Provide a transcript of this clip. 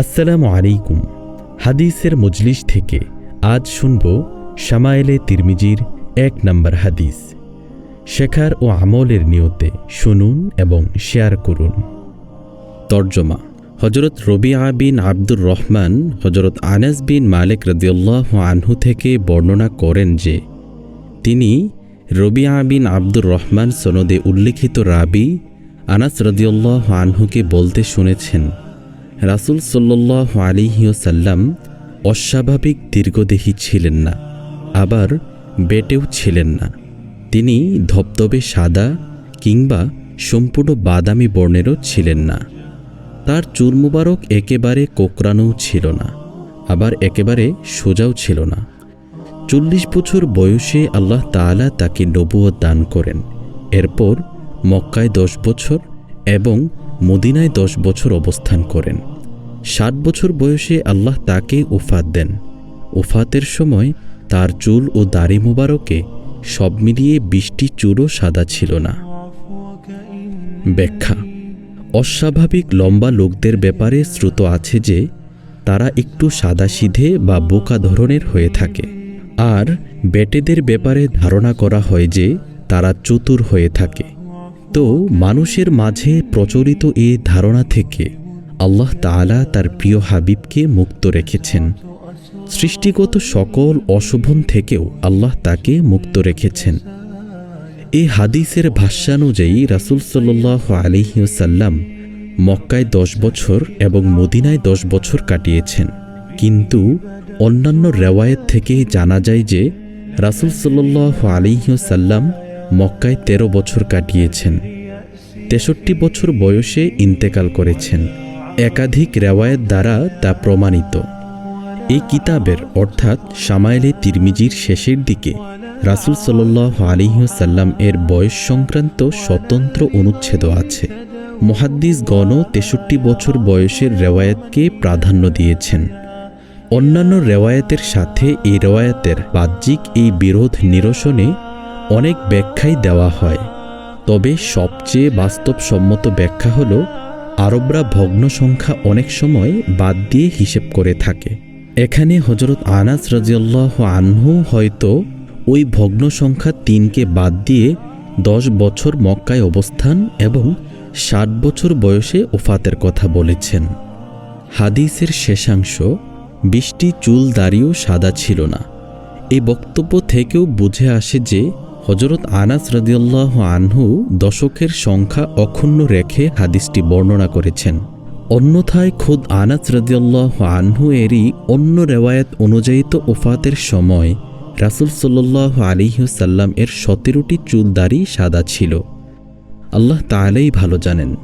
আসসালামু আলাইকুম। হাদিসের মজলিস থেকে আজ শুনব শামায়েলে তিরমিজির এক নম্বর হাদিস। শেখার ও আমলের নিয়তে শুনুন এবং শেয়ার করুন। তর্জমা হজরত রবিআ বিন আব্দুর রহমান হজরত আনাস বিন মালিক রদিউল্লাহ আনহু থেকে বর্ণনা করেন যে, তিনি রবিআ বিন আব্দুর রহমান সনদে উল্লিখিত রাবি আনাস রদিউল্লাহ আনহুকে বলতে শুনেছেন রাসুল সাল্লাহ আলিহিসাল্লাম অস্বাভাবিক দীর্ঘদেহী ছিলেন না, আবার বেটেও ছিলেন না। তিনি ধবধবে সাদা কিংবা সম্পূর্ণ বাদামি বর্ণেরও ছিলেন না। তার চুল মুবারক একেবারে কোকরানোও ছিল না, আবার একেবারে সোজাও ছিল না। চল্লিশ বছর বয়সে আল্লাহ তাআলা তাকে নবুয়ত দান করেন। এরপর মক্কায় দশ বছর এবং মদিনায় দশ বছর অবস্থান করেন। ষাট বছর বয়সে আল্লাহ তাকে উফাত দেন। উফাতের সময় তার চুল ও দাড়ি মুবারকে সব মিলিয়ে বৃষ্টি চুলও সাদা ছিল না। ব্যাখ্যা, অস্বাভাবিক লম্বা লোকদের ব্যাপারে শ্রুত আছে যে, তারা একটু সাদাসিধে বা বোকা ধরনের হয়ে থাকে। আর বেটেদের ব্যাপারে ধারণা করা হয় যে, তারা চতুর হয়ে থাকে। তো মানুষের মাঝে প্রচলিত এই ধারণা থেকে আল্লাহ তাআলা তার প্রিয় হাবিবকে মুক্ত রেখেছেন। সৃষ্টিগত সকল অশোভন থেকেও আল্লাহ তাকে মুক্ত রেখেছেন। এই হাদিসের ভাষ্যানুযায়ী রাসুল সাল্লাহ আলিহাসাল্লাম মক্কায় দশ বছর এবং মদিনায় দশ বছর কাটিয়েছেন। কিন্তু অন্যান্য রেওয়ায়েত থেকে জানা যায় যে রাসুল সাল্লাহ আলিহাসাল্লাম মক্কায় ১৩ বছর কাটিয়েছেন। তেষট্টি বছর বয়সে ইন্তেকাল করেছেন। একাধিক রেওয়ায়েত দ্বারা তা প্রমাণিত। এই কিতাবের অর্থাৎ সামায়েলে তিরমিজির শেষের দিকে রাসুল সাল্লাহ আলিহাসাল্লাম এর বয়স সংক্রান্ত স্বতন্ত্র অনুচ্ছেদ আছে। মহাদ্দিস গণ তেষট্টি বছর বয়সের রেওয়ায়েতকে প্রাধান্য দিয়েছেন। অন্যান্য রেওয়ায়তের সাথে এই রেওয়ায়েতের বাহ্যিক এই বিরোধ নিরসনে অনেক ব্যাখ্যাই দেওয়া হয়। তবে সবচেয়ে বাস্তবসম্মত ব্যাখ্যা হল আরবরা ভগ্ন সংখ্যা অনেক সময় বাদ দিয়ে হিসেব করে থাকে। এখানে হজরত আনাস রাজিউল্লাহ আনহু হয়তো ওই ভগ্ন সংখ্যা তিনকে বাদ দিয়ে দশ বছর মক্কায় অবস্থান এবং ষাট বছর বয়সে ওফাতের কথা বলেছেন। হাদিসের শেষাংশ, বৃষ্টি চুল দাড়িও সাদা ছিল না। এই বক্তব্য থেকেও বুঝে আসে যে হজরত আনাস রদিউল্লাহ আনহু দশকের সংখ্যা অক্ষুণ্ণ রেখে হাদিসটি বর্ণনা করেছেন। অন্যথায় খোদ আনাস রদিউল্লাহ আনহু এরই অন্য রেওয়ায়ত অনুযায়ী তো ওফাতের সময় রাসুল সাল্লাহ আলিহসাল্লাম এর সতেরোটি চুলদারি সাদা ছিল। আল্লাহ তাহলেই ভালো জানেন।